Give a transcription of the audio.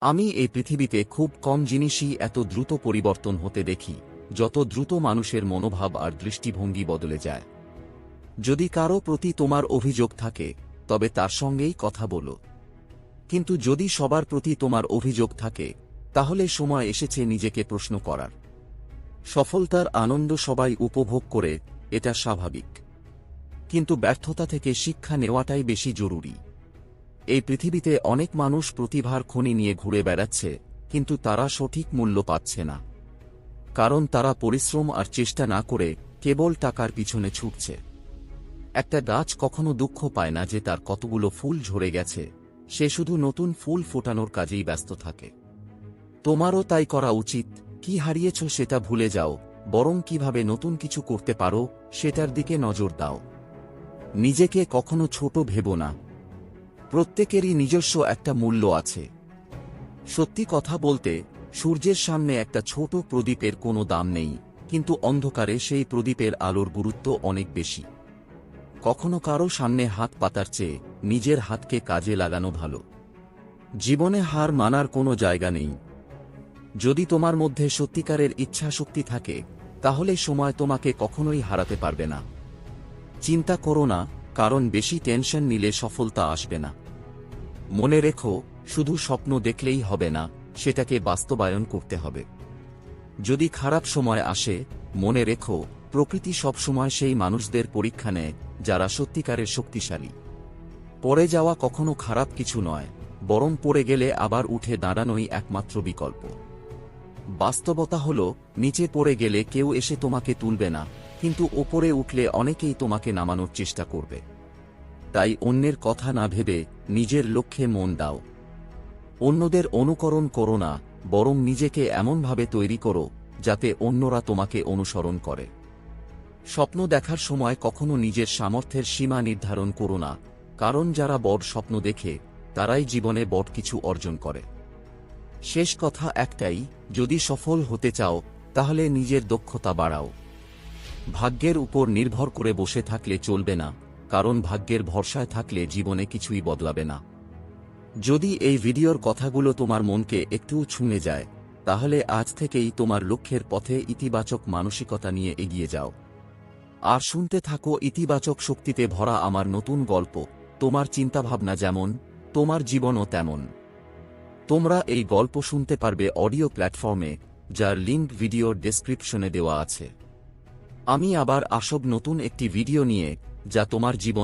আমি এই পৃথিবীতে খুব কম জিনিসই এত দ্রুত পরিবর্তন হতে দেখি, যত দ্রুত মানুষের মনোভাব আর দৃষ্টিভঙ্গি বদলে যায়। যদি কারও প্রতি তোমার অভিযোগ থাকে, তবে তার সঙ্গেই কথা বলো। কিন্তু যদি সবার প্রতি তোমার অভিযোগ থাকে, তাহলে সময় এসেছে নিজেকে প্রশ্ন করার। সফলতার আনন্দ সবাই উপভোগ করে, এটা স্বাভাবিক। কিন্তু ব্যর্থতা থেকে শিক্ষা নেওয়াটাই বেশি জরুরি। এই পৃথিবীতে অনেক মানুষ প্রতিভার খনি নিয়ে ঘুরে বেড়াচ্ছে, কিন্তু তারা সঠিক মূল্য পাচ্ছে না। কারণ তারা পরিশ্রম আর চেষ্টা না করে কেবল টাকার পিছনে ছুটছে। একটা গাছ কখনো দুঃখ পায় না যে তার কতগুলো ফুল ঝরে গেছে, সে শুধু নতুন ফুল ফোটানোর কাজেই ব্যস্ত থাকে। তোমারও তাই করা উচিত, কি হারিয়েছ সেটা ভুলে যাও, বরং কীভাবে নতুন কিছু করতে পারো, সেটার দিকে নজর দাও। নিজেকে কখনো ছোট ভেবো না। প্রত্যেকেরই নিজস্ব একটা মূল্য আছে। সত্যি কথা বলতে, সূর্যের সামনে একটা ছোট প্রদীপের কোনো দাম নেই, কিন্তু অন্ধকারে সেই প্রদীপের আলোর গুরুত্ব অনেক বেশি। কখনো কারও সামনে হাত পাতার চেয়ে নিজের হাতকে কাজে লাগানো ভালো। জীবনে হার মানার কোনো জায়গা নেই। যদি তোমার মধ্যে সত্যিকারের ইচ্ছা শক্তি থাকে, তাহলে সময় তোমাকে কখনোই হারাতে পারবে না। চিন্তা করো না, কারণ বেশি টেনশন নিলে সফলতা আসবে না। মনে রেখো, শুধু স্বপ্ন দেখলেই হবে না, সেটাকে বাস্তবায়ন করতে হবে। যদি খারাপ সময় আসে, মনে রেখো, প্রকৃতি সবসময় সেই মানুষদের পরীক্ষা নেয়, যারা সত্যিকারের শক্তিশালী। পড়ে যাওয়া কখনো খারাপ কিছু নয়, বরং পড়ে গেলে আবার উঠে দাঁড়ানোই একমাত্র বিকল্প। বাস্তবতা হল, নিচে পড়ে গেলে কেউ এসে তোমাকে তুলবে না, কিন্তু ওপরে উঠলে অনেকেই তোমাকে নামানোর চেষ্টা করবে। তাই অন্যের কথা না ভেবে নিজের লক্ষ্যে মন দাও। অন্যদের অনুকরণ করো না, বরং নিজেকে এমনভাবে তৈরি করো, যাতে অন্যরা তোমাকে অনুসরণ করে। স্বপ্ন দেখার সময় কখনো নিজের সামর্থ্যের সীমা নির্ধারণ করো না, কারণ যারা বড় স্বপ্ন দেখে, তারাই জীবনে বড় কিছু অর্জন করে। শেষ কথা একটাই, যদি সফল হতে চাও, তাহলে নিজের দক্ষতা বাড়াও। ভাগ্যের উপর নির্ভর করে বসে থাকলে চলবে না। কারণ ভাগ্যের ভরসায় থাকলে জীবনে কিছুই বদলাবে না। যদি এই ভিডিওর কথাগুলো তোমার মনকে একটু ছুঁয়ে যায়, তাহলে আজ থেকেই তোমার লক্ষ্যের পথে ইতিবাচক মানসিকতা নিয়ে এগিয়ে যাও। আর শুনতে থাকো ইতিবাচক শক্তিতে ভরা আমার নতুন গল্প, তোমার চিন্তাভাবনা যেমন, তোমার জীবনও তেমন। তোমরা এই গল্প শুনতে পারবে অডিও প্ল্যাটফর্মে, যার লিঙ্ক ভিডিওর ডেসক্রিপশনে দেওয়া আছে। আমি আবার আসব নতুন একটি ভিডিও নিয়ে যা তোমার জীবন